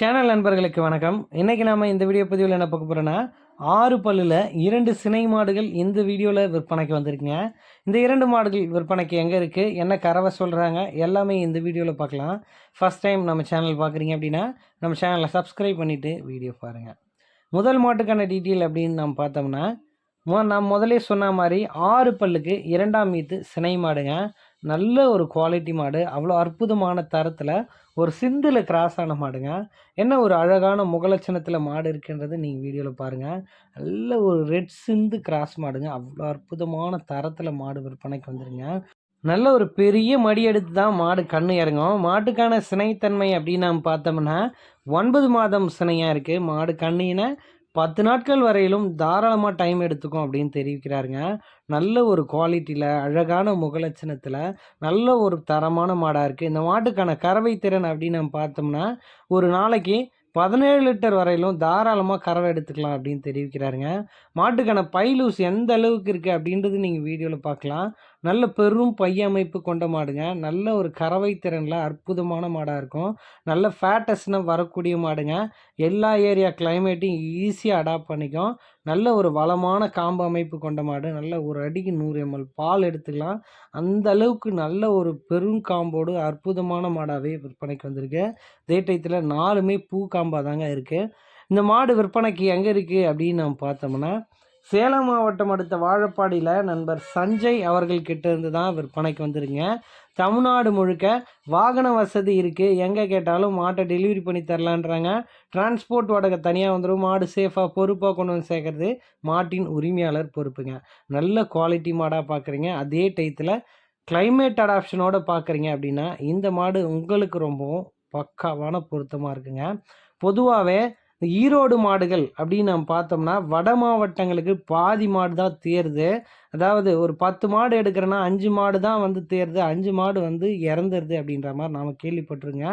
Channel நண்பர்களுக்கு வணக்கம். இன்றைக்கி நாம் இந்த வீடியோ பதிவில் என்ன பார்க்க போகிறோன்னா ஆறு பல்லில் இரண்டு சினை மாடுகள் இந்த வீடியோவில் விற்பனைக்கு வந்திருக்குங்க. இந்த இரண்டு மாடுகள் விற்பனைக்கு எங்கே இருக்குது என்ன கறவை சொல்கிறாங்க எல்லாமே இந்த வீடியோவில் பார்க்கலாம். ஃபஸ்ட் டைம் நம்ம சேனல் பார்க்குறீங்க அப்படின்னா நம்ம சேனலை சப்ஸ்கிரைப் பண்ணிவிட்டு வீடியோ பாருங்கள் முதல் மாட்டுக்கான டீட்டெயில் அப்படின்னு நம்ம பார்த்தோம்னா நான் முதலே சொன்ன மாதிரி ஆறு பல்லுக்கு இரண்டாம் மீத்து சினை மாடுங்க. நல்ல ஒரு குவாலிட்டி மாடு. அவ்வளோ அற்புதமான தரத்தில் ஒரு சிந்தில் கிராஸ் ஆன மாடுங்க. என்ன ஒரு அழகான முகலட்சணத்தில் மாடு இருக்குன்றது நீங்கள் வீடியோவில் பாருங்கள் நல்ல ஒரு ரெட் சிந்து கிராஸ் மாடுங்க. அவ்வளோ அற்புதமான தரத்தில் மாடு விற்பனைக்கு வந்துருங்க. நல்ல ஒரு பெரிய மடி எடுத்து தான் மாடு கண்ணு இறங்கும். மாட்டுக்கான சினைத்தன்மை அப்படின்னு நம்ம பார்த்தோம்னா ஒன்பது மாதம் சினையாக இருக்குது மாடு கண்ணின பத்து நாட்கள் வரையிலும் தாராளமாக டைம் எடுத்துக்கும் அப்படின்னு தெரிவிக்கிறாருங்க. நல்ல ஒரு குவாலிட்டியில் அழகான முகலட்சணத்தில் நல்ல ஒரு தரமான மாடாக இருக்குது இந்த மாட்டுக்கான கறவை திறன் அப்படின்னு நம்ம பார்த்தோம்னா ஒரு நாளைக்கு பதினேழு லிட்டர் வரையிலும் தாராளமாக கறவை எடுத்துக்கலாம் அப்படின்னு தெரிவிக்கிறாருங்க. மாட்டுக்கான பைலூஸ் எந்த அளவுக்கு இருக்குது அப்படின்றது நீங்கள் வீடியோவில் பார்க்கலாம். நல்ல பெரும் பைய அமைப்பு கொண்ட மாடுங்க. நல்ல ஒரு கறவை திறனில் அற்புதமான மாடாக இருக்கும். நல்ல ஃபேட்டஸ்னால் வரக்கூடிய மாடுங்க. எல்லா ஏரியா கிளைமேட்டையும் ஈஸியாக அடாப்ட் பண்ணிக்கும். நல்ல ஒரு வளமான காம்பு அமைப்பு கொண்ட மாடு. நல்ல ஒரு அடிக்கு நூறு எம்எல் பால் எடுத்துக்கலாம். அந்த அளவுக்கு நல்ல ஒரு பெரும் காம்போடு அற்புதமான மாடாகவே விற்பனைக்கு வந்திருக்கு. தேட்டயத்தில் நாலுமே பூ காம்பாக தாங்க இருக்குது இந்த மாடு விற்பனைக்கு எங்கே இருக்குது அப்படின்னு நம்ம பார்த்தோம்னா சேலம் மாவட்டம் அடுத்த வாழப்பாடியில் நண்பர் சஞ்சய் அவர்கள் இருந்து தான் விற்பனைக்கு வந்துருங்க. தமிழ்நாடு முழுக்க வாகன வசதி இருக்குது எங்கே கேட்டாலும் மாட்டை டெலிவரி பண்ணி தரலான்றாங்க. டிரான்ஸ்போர்ட் வாடகை தனியாக வந்துடும் மாடு சேஃபாக பொறுப்பாக கொண்டு வந்து சேர்க்குறது மாட்டின் உரிமையாளர் பொறுப்புங்க. நல்ல குவாலிட்டி மாடாக பார்க்குறீங்க அதே டயத்தில் கிளைமேட் அடாப்ஷனோடு பார்க்குறீங்க அப்படின்னா இந்த மாடு உங்களுக்கு ரொம்பவும் பக்காவான பொருத்தமாக இருக்குங்க. பொதுவாகவே ஈரோடு மாடுகள் அப்படின்னு நம்ம பார்த்தோம்னா வட மாவட்டங்களுக்கு பாதி மாடு தான் தேருது. அதாவது ஒரு பத்து மாடு எடுக்கிறேன்னா அஞ்சு மாடு தான் வந்து தேருது அஞ்சு மாடு வந்து இறந்துருது அப்படின்ற மாதிரி நாம் கேள்விப்பட்டிருங்க.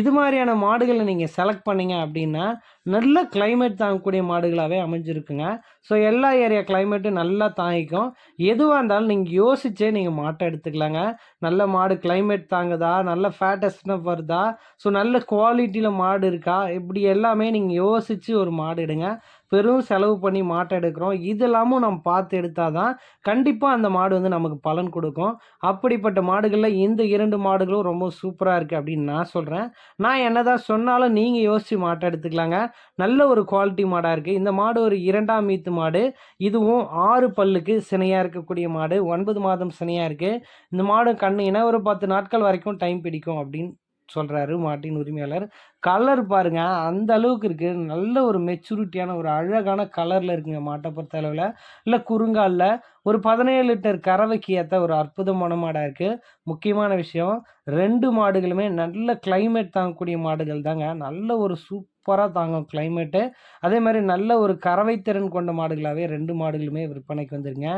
இது மாதிரியான மாடுகளை நீங்கள் செலக்ட் பண்ணீங்க அப்படின்னா நல்ல கிளைமேட் தாங்கக்கூடிய மாடுகளாகவே அமைஞ்சிருக்குங்க. ஸோ எல்லா ஏரியா கிளைமேட்டும் நல்லா தாங்கிக்கும். எதுவாக இருந்தாலும் நீங்கள் யோசிச்சே நீங்கள் மாட்டை எடுத்துக்கலாங்க. நல்ல மாடு கிளைமேட் தாங்குதா? நல்ல ஃபேட்டஸ்னப் வருதா? ஸோ நல்ல குவாலிட்டியில் மாடு இருக்கா? இப்படி எல்லாமே நீங்கள் யோசித்து ஒரு மாடு எடுங்க. பெரும் செலவு பண்ணி மாட்டை எடுக்கிறோம். இதெல்லாமும் நம்ம பார்த்து எடுத்தால் தான் கண்டிப்பாக அந்த மாடு வந்து நமக்கு பலன் கொடுக்கும். அப்படிப்பட்ட மாடுகளில் இந்த இரண்டு மாடுகளும் ரொம்ப சூப்பராக இருக்குது அப்படின்னு நான் சொல்கிறேன் நான் என்ன தான் சொன்னாலும் நீங்கள் யோசித்து மாட்டை எடுத்துக்கலாங்க. நல்ல ஒரு குவாலிட்டி மாடாக இருக்குது இந்த மாடு ஒரு இரண்டாம் மீத்து மாடு. இதுவும் ஆறு பல்லுக்கு சினையாக இருக்கக்கூடிய மாடு. ஒன்பது மாதம் சினையாக இருக்குது இந்த மாடு கண்ணுனா ஒரு பத்து நாட்கள் வரைக்கும் டைம் பிடிக்கும் அப்படின்னு சொல்கிறாரு மாட்டின் உரிமையாளர். கலர் பாருங்க அந்த அளவுக்கு இருக்குது நல்ல ஒரு மெச்சூரிட்டியான ஒரு அழகான கலரில் இருக்குங்க மாட்டை பொறுத்த அளவில். இல்லை குறுங்காலில் ஒரு பதினேழு லிட்டர் கறவைக்கு ஏற்ற ஒரு அற்புதமான மாடாக இருக்குது முக்கியமான விஷயம் ரெண்டு மாடுகளுமே நல்ல கிளைமேட் தாங்கக்கூடிய மாடுகள் தாங்க. நல்ல ஒரு சூப்பராக தாங்கும் கிளைமேட்டு அதே மாதிரி நல்ல ஒரு கறவை திறன் கொண்ட மாடுகளாகவே ரெண்டு மாடுகளுமே விற்பனைக்கு வந்துருங்க.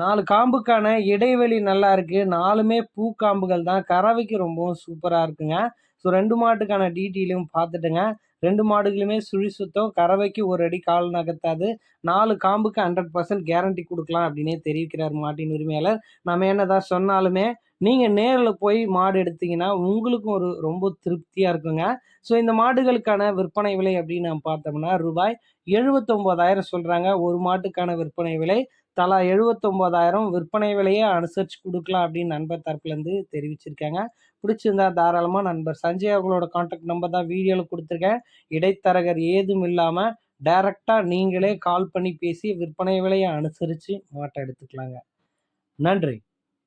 நாலு காம்புக்கான இடைவெளி நல்லா இருக்குது நாலுமே பூ காம்புகள் தான். கறவைக்கு ரொம்பவும் சூப்பராக இருக்குங்க. ஸோ ரெண்டு மாட்டுக்கான டீட்டெயிலும் பார்த்துட்டுங்க. ரெண்டு மாடுகளுமே சுழி சுத்தம். கறவைக்கு ஒரு அடி கால் நகர்த்தாது. நாலு காம்புக்கு ஹண்ட்ரட் பர்சன்ட் கேரண்டி கொடுக்கலாம் அப்படின்னே தெரிவிக்கிறார் மாட்டின் உரிமையாளர். நம்ம என்னதான் சொன்னாலுமே நீங்கள் நேரில் போய் மாடு எடுத்தீங்கன்னா உங்களுக்கும் ஒரு ரொம்ப திருப்தியாக இருக்குங்க. ஸோ இந்த மாடுகளுக்கான விற்பனை விலை அப்படின்னு நம்ம பார்த்தோம்னா ரூபாய் எழுபத்தொம்போதாயிரம் சொல்கிறாங்க ஒரு மாட்டுக்கான விற்பனை விலை தலா எழுபத்தொம்போதாயிரம் விற்பனை விலையை அனுசரித்து கொடுக்கலாம் அப்படின்னு நண்பர் தரப்புலேருந்து தெரிவிச்சிருக்காங்க. பிடிச்சிருந்தா தாராளமாக நண்பர் சஞ்சய் அவங்களோட காண்டாக்ட் நம்பர் தான் வீடியோவில் கொடுத்துருக்கேன். இடைத்தரகர் ஏதும் இல்லாமல் டைரக்டாக நீங்களே கால் பண்ணி பேசி விற்பனை விலையை அனுசரித்து மாட்டை எடுத்துக்கலாங்க. நன்றி.